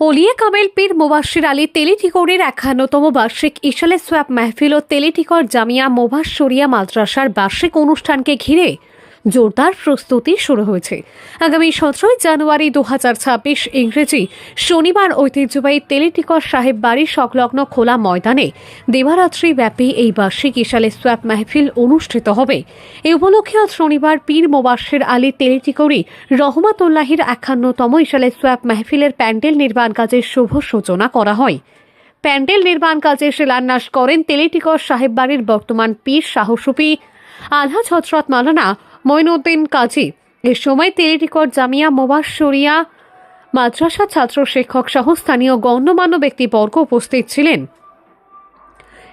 Olya কামেল পীর মোবাশির আলী তেলিটিকরের একান্নতম বার্ষিক ইশালে সোয়াব মাহফিল ও তেলিটিকর জামিয়া মোবাশরিয়া মাদ্রাসার বার্ষিক অনুষ্ঠানকে ঘিরে জোরদার প্রস্তুতি শুরু হয়েছে। আগামী সতেরোই জানুয়ারি দু ছাব্বিশ ইংরেজি শনিবার ঐতিহ্যবাহী তেলিটিকর সাহেব বাড়ি সংলগ্ন খোলা ময়দানে দেবারাত্রি ব্যাপী এই বার্ষিক ইশালে সোয়াব মাহফিল অনুষ্ঠিত হবে। এই উপলক্ষে আজ শনিবার পীর মোবাশির আলী তেলিটিকরি রহমাতুল্লাহির একান্নতম ইশালে সোয়াব মাহফিলের প্যান্ডেল নির্মাণ কাজের শুভ সূচনা করা হয়। প্যান্ডেল নির্মাণ কাজে শিলান্যাস করেন তেলিটিকর সাহেব বাড়ির বর্তমান পীর সাহসুপি আলহাজ হজরত মালানা মঈনুদ্দিন কাজী। এ সময় তেলিটিকর জামিয়া মোবাশরিয়া মাদ্রাসা ছাত্র শিক্ষক সহ স্থানীয় গণ্যমান্য ব্যক্তিবর্গ উপস্থিত ছিলেন।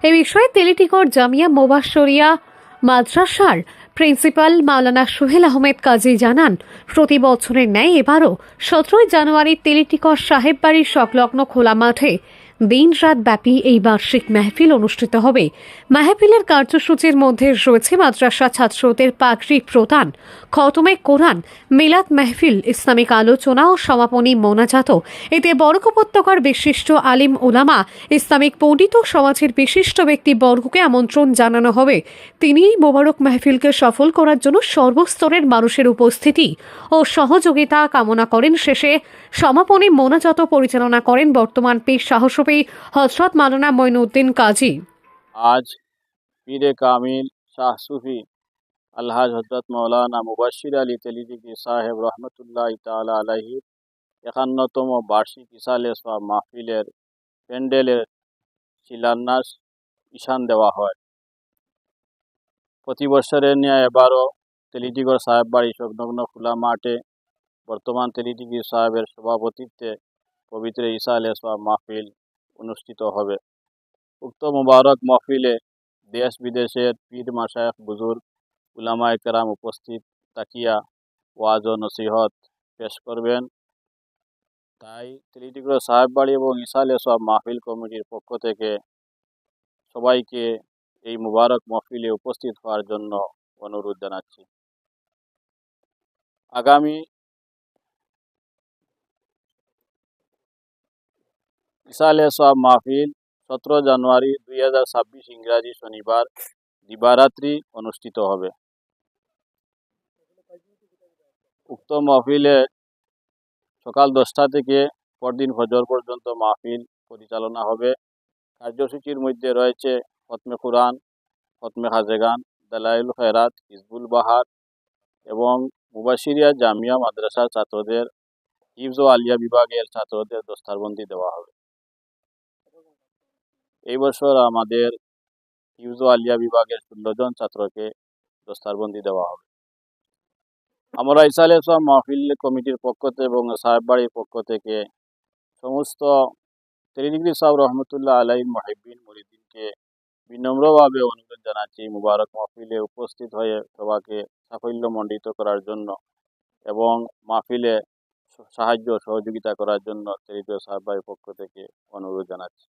এ বিষয়ে তেলিটিকর জামিয়া মোবাশরিয়া মাদ্রাসার প্রিন্সিপাল মাওলানা সোহেল আহমেদ কাজী জানান, প্রতি বছরের ন্যায় এবারও সতেরোই জানুয়ারি তেলিটিকর সাহেব বাড়ির সংলগ্ন খোলা মাঠে দিন রাত ব্যাপী এই বার্ষিক মেহফিল অনুষ্ঠিত হবে। মেহফিলের কার্যসূচির মধ্যে রয়েছে মাদ্রাসা ছাত্রদের পাগড়ি প্রদান, খতমে কোরআন, মিলাদ মেহফিল, ইসলামিক আলোচনা ও সমাপনী মোনাজাত। এতে বরক উপত্যকার বিশিষ্ট আলিম ওলামা ইসলামিক পণ্ডিত সমাজের বিশিষ্ট ব্যক্তিবর্গকে আমন্ত্রণ জানানো হবে। তিনি এই মোবারক মেহফিলকে সফল করার জন্য সর্বস্তরের মানুষের উপস্থিতি ও সহযোগিতা কামনা করেন। শেষে সমাপনী মোনাজাত পরিচালনা করেন বর্তমান পীর সাহসপী হজরত মালানা মঈনুদ্দিন কাজী। আজ পীরে কামিল শাহ সুফি আলহাজ হজরত মৌলানা মুবাশির আলী তেলিদিকি সাহেব রহমতুল্লাহ তালা আলাহির একান্নতম বার্ষিক ইসালে সোয়া মাহফিলের প্যান্ডেলের শিলান্যাস ঈশান দেওয়া হয়। প্রতি বছরের নিয়ে এবারও তেলিটিগড় সাহেব বাড়ি সংলগ্ন খোলা মাঠে বর্তমান তেলিটিগি সাহেবের সভাপতিত্বে পবিত্র ঈসা আলে সোয়া মাহফিল অনুষ্ঠিত হবে। উক্ত মুবারক মহফিলে দেশ বিদেশের পীর মাসায়ক বুজুর্গ, উলামায়ে কেরাম উপস্থিত তাকিয়া ওয়াজ ও নসিহত পেশ করবেন। তাই তেলিটিগুড়ো সাহেব বাড়ি এবং ইসালে সব মাহফিল কমিটির পক্ষ থেকে সবাইকে এই মুবারক মহফিলে উপস্থিত হওয়ার জন্য অনুরোধ জানাচ্ছি। আগামী ইসালে সব মাহফিল সতেরো জানুয়ারি দুই হাজার ছাব্বিশ ইংরাজি শনিবার, দিবারাত্রি অনুষ্ঠিত হবে। উক্ত মাহফিলে সকাল দশটা থেকে পরদিন ফজর পর্যন্ত মাহফিল পরিচালনা হবে। কার্যসূচির মধ্যে রয়েছে ফতমে কুরআন ফতমে খাজেগান দালাইল খেরাত হিজবুল বাহার এবং মুবাশিরিয়া জামিয়া মাদ্রাসার ছাত্রদের, হিফজ ও আলিয়া বিভাগের ছাত্রদের দস্তারবন্দি দেওয়া হবে। এই বছর আমাদের হিফজ আলিয়া বিভাগের ষোলো জন ছাত্রকে দস্তারবন্দি দেওয়া হবে। আমরা ইসালে ইসলাম মাহফিল কমিটির পক্ষ থেকে এবং সাহেব বাড়ির পক্ষ থেকে সমস্ত তেরিডিগ্রি সাহেব রহমতুল্লাহ আলাই মহিবিন মরিদিনকে বিনম্রভাবে অনুরোধ জানাচ্ছি মুবারক মাহফিলে উপস্থিত হয়ে সবাকে সাফল্যমণ্ডিত করার জন্য এবং মাহফিলে সাহায্য সহযোগিতা করার জন্য তেরিডিগ্রি সাহেব বাড়ির পক্ষ থেকে অনুরোধ জানাচ্ছি।